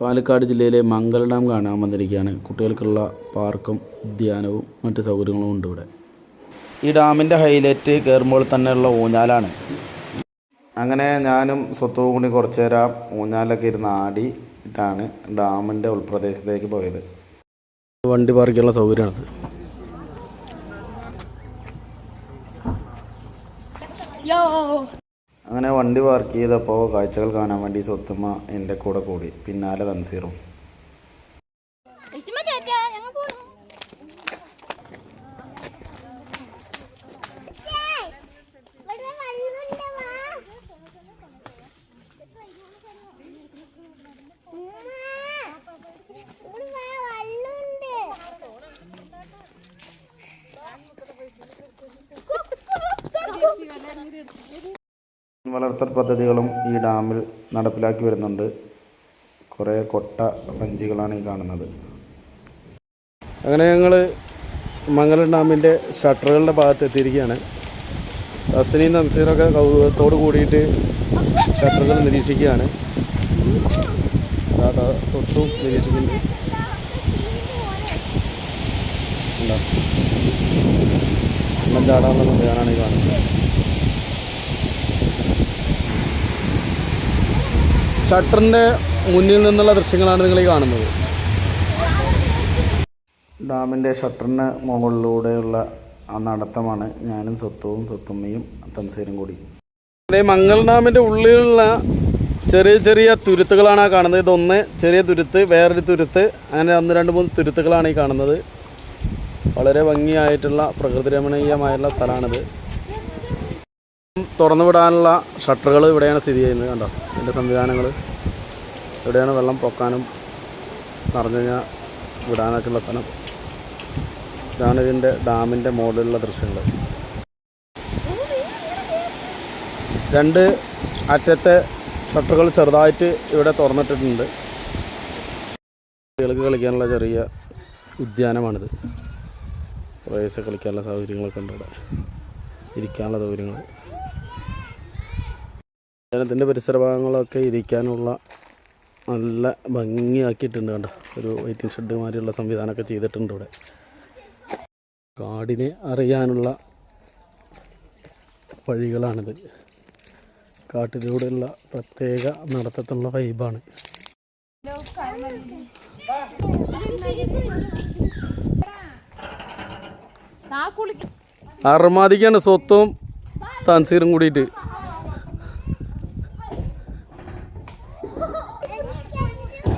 പാലക്കാട് ജില്ലയിലെ മംഗൽ ഡാം കാണാൻ വന്നിരിക്കുകയാണ്. കുട്ടികൾക്കുള്ള പാർക്കും ഉദ്യാനവും മറ്റ് സൗകര്യങ്ങളും ഉണ്ട് ഇവിടെ. ഈ ഡാമിന്റെ ഹൈലൈറ്റ് കയറുമ്പോൾ തന്നെയുള്ള ഊഞ്ഞാലാണ്. അങ്ങനെ ഞാനും സ്വത്തവും കൂടി കുറച്ച് നേരം ഊഞ്ഞാലൊക്കെ ഇരുന്ന് ആടിയിട്ടാണ് ഡാമിന്റെ ഉൾപ്രദേശത്തേക്ക് പോയത്. വണ്ടി പാർക്കുള്ള സൗകര്യമാണത് Yo! അങ്ങനെ വണ്ടി പാർക്ക് ചെയ്തപ്പോൾ കാഴ്ചകൾ കാണാൻ വേണ്ടി സ്വത്തുമ്മ എന്റെ കൂടെ കൂടി. പിന്നാലെ തൻസീറും. ഞങ്ങൾ പോണു. വളർത്തൽ പദ്ധതികളും ഈ ഡാമിൽ നടപ്പിലാക്കി വരുന്നുണ്ട്. കുറേ കൊട്ട വഞ്ചികളാണ് ഈ കാണുന്നത്. അങ്ങനെ ഞങ്ങൾ മംഗലം ഡാമിന്റെ ഷട്ടറുകളുടെ ഭാഗത്ത് എത്തിയിരിക്കുകയാണ്. തസ്നീം നംസീറൊക്കെ കൗതുകത്തോട് കൂടിയിട്ട് ഷട്ടറുകൾ നിരീക്ഷിക്കുകയാണ്. സ്വത്തും നിരീക്ഷിക്കുന്നുണ്ട്. ഉണ്ടോ? വെള്ളം ചാടാനുള്ള ഈ കാണുന്നത്. ഷട്ടറിന്റെ മുന്നിൽ നിന്നുള്ള ദൃശ്യങ്ങളാണ് നിങ്ങൾ ഈ കാണുന്നത്. ഡാമിന്റെ ഷട്ടറിന് മുകളിലൂടെയുള്ള ആ നടത്തമാണ് ഞാനും സ്വത്തവും സ്വത്തുമ്മയും തൻസീരും കൂടി. മംഗൾ ഡാമിന്റെ ഉള്ളിലുള്ള ചെറിയ ചെറിയ തുരുത്തുകളാണ് ആ കാണുന്നത്. ഇതൊന്ന് ചെറിയ തുരുത്ത് വേറൊരു തുരുത്ത് അങ്ങനെ ഒന്ന് രണ്ട് മൂന്ന് തുരുത്തുകളാണ് ഈ കാണുന്നത്. വളരെ ഭംഗിയായിട്ടുള്ള പ്രകൃതി രമണീയമായുള്ള സ്ഥലമാണിത്. തുറന്നു വിടാനുള്ള ഷട്ടറുകൾ ഇവിടെയാണ് സ്ഥിതി ചെയ്യുന്നത് കണ്ടോ? ഇതിന്റെ സംവിധാനങ്ങൾ. ഇവിടെയാണ് വെള്ളം പൊക്കാനും നിറഞ്ഞു കഴിഞ്ഞാൽ വിടാനൊക്കെയുള്ള സ്ഥലം. ഇതാണ് ഇതിന്റെ ഡാമിന്റെ മുകളിലുള്ള ദൃശ്യങ്ങൾ. രണ്ട് അറ്റത്തെ ഷട്ടറുകൾ ചെറുതായിട്ട് ഇവിടെ തുറന്നിട്ടിട്ടുണ്ട്. കുട്ടികൾക്ക് കളിക്കാനുള്ള ചെറിയ ഉദ്യാനമാണിത്. കുറേശ്ശെ കളിക്കാനുള്ള സൗകര്യങ്ങളൊക്കെ ഉണ്ട് ഇവിടെ. ഇരിക്കാനുള്ള സൗകര്യങ്ങൾ ഉദ്യാനത്തിന്റെ പരിസര ഭാഗങ്ങളൊക്കെ ഇരിക്കാനുള്ള നല്ല ഭംഗിയാക്കിയിട്ടുണ്ട് കണ്ടോ. ഒരു വെയിറ്റിംഗ് ഷെഡ് മാതിരിയുള്ള സംവിധാനമൊക്കെ ചെയ്തിട്ടുണ്ട് ഇവിടെ. കാടിനെ അറിയാനുള്ള വഴികളാണിത്. കാട്ടിലൂടെയുള്ള പ്രത്യേക നടത്തത്തിനുള്ള വൈബാണ് അർമാദിക്കാണ് സ്വത്തും തൻസീറും കൂടിയിട്ട്.